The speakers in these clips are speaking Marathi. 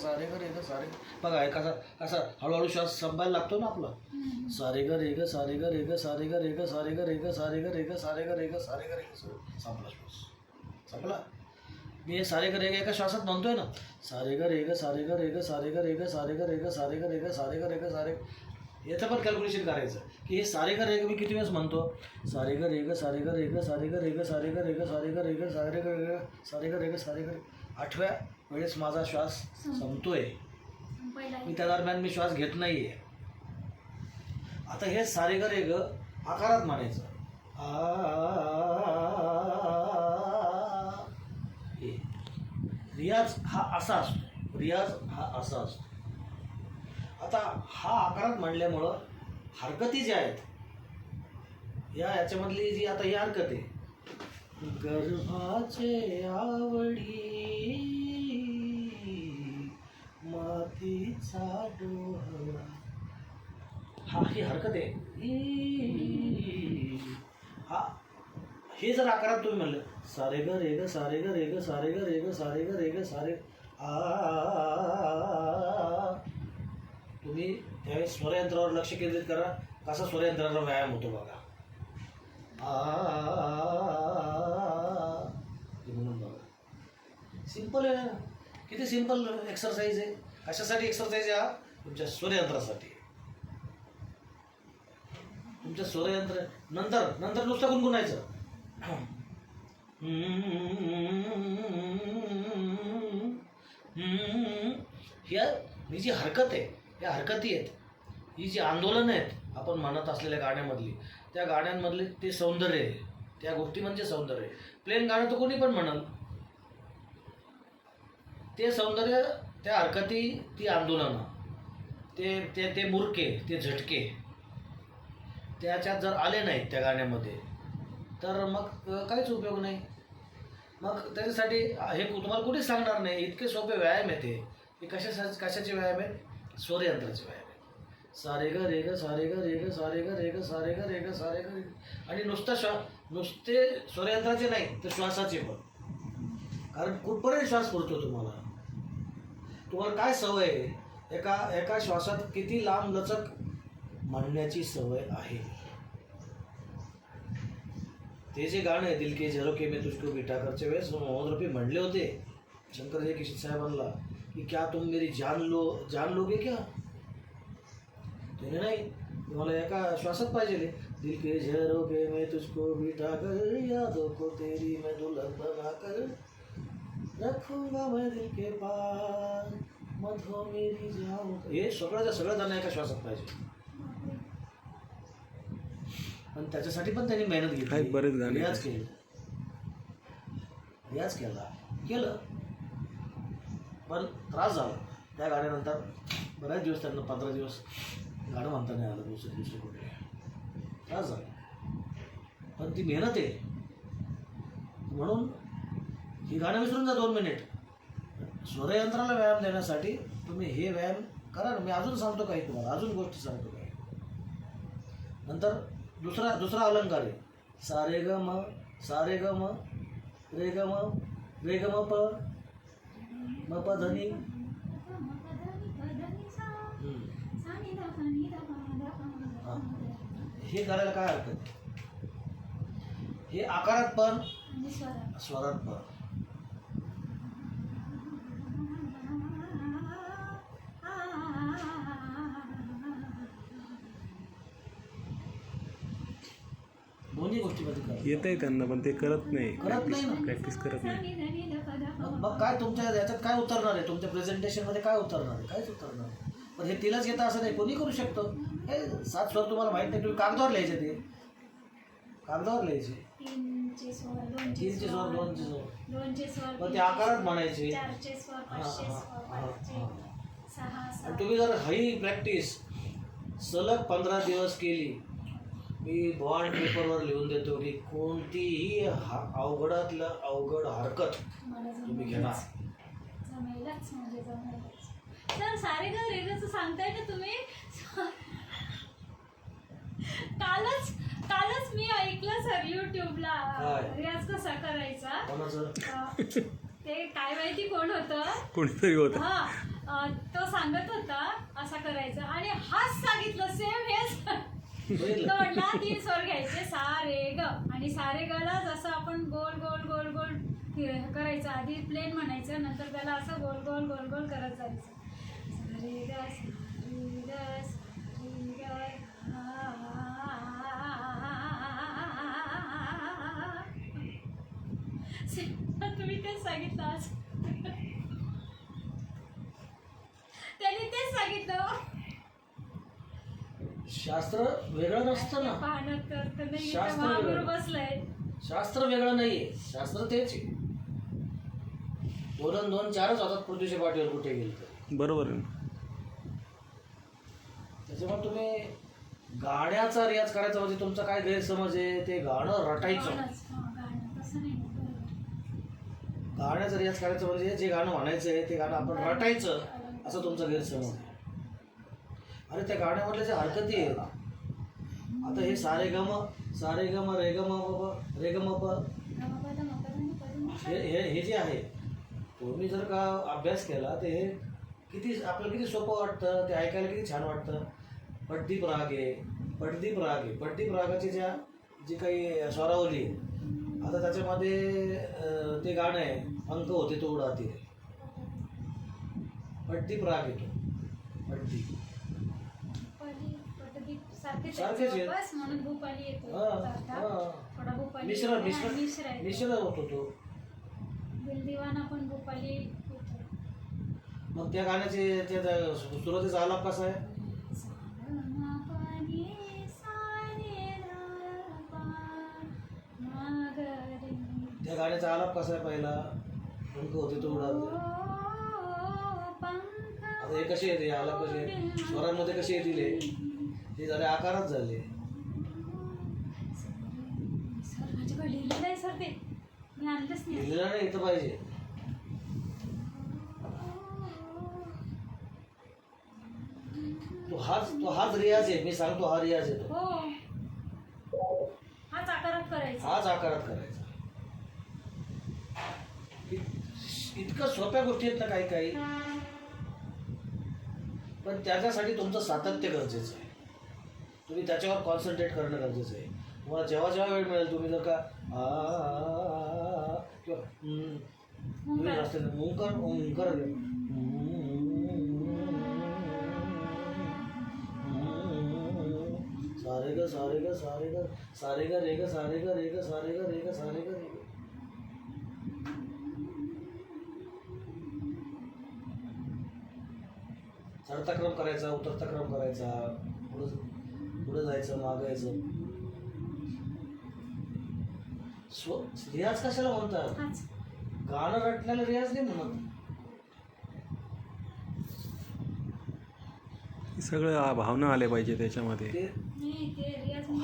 सारे ग रे ग सारे बघा हे असा हळूहळू श्वास संपायला लागतो ना आपला सारे ग रे ग सारे ग रे ग सारे ग रे ग सारे ग रे ग सारे ग रे ग सारे ग रे ग सारे ग रे ग संपला श्वास संपला मी हे सारे ग रे ग एका श्वासात म्हणतोय ना सारे ग रे ग सारे ग रे ग सारे ग रे ग सारे ग रे ग सारे ग रे ग सारे ग रे ग सारे याचं पण कॅल्क्युलेशन करायचं की हे सारे ग रे मी किती वेळेस म्हणतो सारे ग रे ग सारे ग ग सारे ग रे ग सारे ग रे ग सारे ग रे ग सारे ग ग सारे ग ग सारे ग आठव्या वेळेस माझा श्वास संपतोय मी त्या दरम्यान मी श्वास घेत नाहीये आता हे सारे ग रे ग आकारात म्हणायचं हे. रियाज हा असा असतो रियाज हा असा असतो आता हा आकारात म्हणल्यामुळं हरकती ज्या आहेत या याच्यामधली जी आता ही हरकत आहे गर्भाचे आवडी मातीचा डोहरा हा हरकत आहे. हा, हे जर आकारात तुम्ही म्हणलं. सारे ग, रे ग, सारे ग, रे ग, सारे ग, रे ग, सारे ग, रे ग, सारे तुम्ही त्यावेळेस स्वरयंत्रावर लक्ष केंद्रित करा. कसा स्वरयंत्राचा व्यायाम होतो बघा. म्हणून बघा. सिंपल आहे ना. किती सिंपल एक्सरसाइज आहे. कशासाठी एक्सरसाइज हा? तुमच्या स्वरयंत्रासाठी. तुमच्या स्वरयंत्र नंतर नंतर नुसतं गुणगुणायचं. ह्या ही जी हरकत आहे या हरकती आहेत ही जी आंदोलनं आहेत आपण म्हणत असलेल्या गाण्यामधली त्या गाण्यांमधले ते सौंदर्य आहे. त्या गोष्टी म्हणजे सौंदर्य प्लेन गाणं तर कोणी पण म्हणाल. ते सौंदर्य त्या हरकती ती आंदोलनं ते ते ते मुरके ते झटके त्याच्यात जर आले नाहीत त्या गाण्यामध्ये तर मग काहीच उपयोग नाही. मग त्याच्यासाठी हे तुम्हाला कुठेच सांगणार नाही. इतके सोपे व्यायाम आहे ते. हे कशा कशाचे व्यायाम आहे स्वरयंत्राचे व्यायाम आहे सारे ग रे ग सारे ग रे ग सारे ग रे ग सारे ग रे ग सारे ग रे आणि नुसता श्वा नुसते स्वरयंत्राचे नाही तर श्वासाचे पण. कारण कुठपर्यंत श्वास पुरतो तुम्हाला? तुम्हाला काय सवय आहे? एका एका श्वासात किती लांब लचक म्हणण्याची सवय आहे? ते जे गाणं आहे दिल के झरो के मैं तुझको बिठा वेळेस मोहम्मद रफी म्हणले होते शंकर जय किशन साहेबांना की क्या तुम मेरी जान लो जान लोगे क्या? त्याने नाही तुम्हाला एका श्वासात पाहिजे दिल के झरो के मैं तुझको बिटाकर कर यादों को तेरी मैं दुल्हन बना कर रखूंगा मैं दिल के पास मधो मेरी जाऊं हे सगळं सगळं जाणं एका श्वासात पाहिजे. पण त्याच्यासाठी पण त्यांनी मेहनत घेतली. बरेच गाणे. रियाज केली. रियाज केला. केलं. पण त्रास झाला. त्या गाण्यानंतर बऱ्याच दिवस त्यांना पंधरा दिवस गाणं म्हणता नाही आलं दुसऱ्या दिवशी कुठे. त्रास झाला. पण ती मेहनत आहे. म्हणून ही गाणं विसरून जा दोन मिनिट. स्वरयंत्राला व्यायाम देण्यासाठी तुम्ही हे व्यायाम करा मी अजून सांगतो काही तुम्हाला. अजून गोष्टी सांगतो काही. नंतर दुसरा दुसरा अलंकार आहे. सारे ग म सारे ग म रे ग म रे ग म प म प धनी. हा. हे करायला काय हरकत? आहे? हे आकारात पण स्वरात पण. दोन्ही करा येत आहे त्यांना पण ते करत नाही. करत नाही ना. प्रॅक्टिस करत नाही. मग काय तुमच्या याच्यात काय उतरणार आहे? तुमच्या प्रेझेंटेशनमध्ये काय उतरणार आहे? काहीच उतरणार नाही. पण हे तिलाच घेता असं नाही. कोणी करू शकतो? हे सात स्वर तुम्हाला माहीत नाही. तुम्ही कागदावर लिहायचे ते. कागदावर लिहायचे. तीनचे स्वर दोनचे स्वर मग ते आकारात म्हणायचे. तुम्ही जर ही प्रॅक्टिस सलग पंधरा दिवस केली मी बॉन्ड पेपरवर लिहून देतो की कोणतीही हा अवघडातलं अवघड हरकत तुम्ही. घेणार. जमेलच म्हणजे जमेलच. सर सारे ग रेगचं सांगताय ना तुम्ही? कालच कालच मी ऐकलं सर युट्यूबला. काय? रियाज कसा करायचा? कोणाचं? अं, ते काय माहिती कोण होतं? कोणीतरी होतं. हा अं, तो सांगत होता असा करायचा. आणि हाच सांगितलं. सेम हेच तीन स्वर घ्यायचे सारे ग. आणि सारे गला जसं आपण गोल गोल गोल गोल करायचं आधी प्लेन म्हणायचं नंतर त्याला असं गोल गोल गोल गोल करत जायचं. सारे ग सा ग तुम्ही तेच सांगितलं आज. त्यांनी तेच सांगितलं. शास्त्र वेगळं नसतं ना नाही शास्त्र महागुरु वेगळं. बसलाय शास्त्र वेगळं नाहीये शास्त्र तेच आहे दोन दोन चारच होतात पृथ्वीच्या पाठीवर कुठे गेलं तर बरोबर आहे ना. त्याच्यामुळे तुम्ही गाण्याचा रियाज करायचा म्हणजे तुमचा काय गैरसमज आहे ते गाणं रटायचं गाणंच. हा, गाणं. तसं नाही बरोबर. गाण्याचा रियाज करायचं म्हणजे जे गाणं म्हणायचं आहे ते गाणं आपण रटायचं असं तुमचा गैरसमज आहे अरे त्या गाण्यामधल्या ज्या हरकती आहेत. आता हे सारे गम सारे गम रे गम रे गम प. हे हे हे जे आहे तुम्ही जर का अभ्यास केला तर हे किती आपल्याला किती सोपं वाटतं ते ऐकायला किती छान वाटतं. पटदीप राग आहे पटदीप राग आहे पटदीप रागाची ज्या जी काही स्वरावली आहे आता त्याच्यामध्ये ते गाणं आहे अंक होते तो उडाते. पटदीप राग येतो. पटदीप. सारखेच सारखेच आहेत आहेत. बस म्हणून भूपाली येतो हा, अर्थात. हा. थोडा भूपाली मिश्र येतो. हा, मिश्र मिश्र आहे. मिश्र होतो तो दिलदिवाना पण भूपाली येतो. मग त्या गाण्याचे त्या सुरुवातीचा आलाप कसा आहे. त्या गाण्याचा आलाप कसा आहे पहिला होते तो पंख आता हे कसे येते आलाप कसे? स्वरांमध्ये कसे येतील हे? झाले आकारच झाले. लिहिलेलं नाही. इथं पाहिजे. तो हाच तो हाच रियाज आहे. मी सांगतो हा रियाज आहे तो. हो. हाच आकारात करायचा. हाच आकारात करायचा. इत- इतकं सोप्या गोष्टी आहेत ना काही काही पण त्याच्यासाठी तुमचं सातत्य गरजेचं आहे तुम्ही त्याच्यावर कॉन्सन्ट्रेट करणं गरजेचं आहे तुम्हाला जेव्हा जेव्हा वेळ मिळेल तुम्ही जर का आ, किंवा तुम्ही ओंकार. ओंकार ओंकार सारे ग सारे ग सारे ग सारे ग रे ग सारे ग रे ग सारे ग रे ग सारे ग रे ग चढता क्रम करायचा उतरता क्रम करायचा पुढं पुढं जायचं मागं यायचं स्व रियाज कशाला म्हणतात? गाणं रटण्याला रियाज नाही म्हणत. हे सगळं आ- भावना आल्या पाहिजे त्याच्यामध्ये.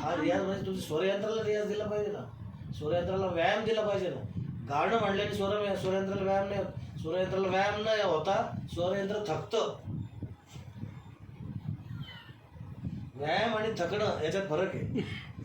हा रियाज म्हणजे तुझ्या स्वरयंत्राला रियाज दिला पाहिजे ना. स्वरयंत्राला व्यायाम दिला पाहिजे ना. गाणं म्हणल्याने स्वर स्वरयंत्राला व्यायाम नाही स्वरयंत्राला व्यायाम नाही होता स्वरयंत्र थकतं. व्यायाम आणि थकणं याच्यात फरक आहे.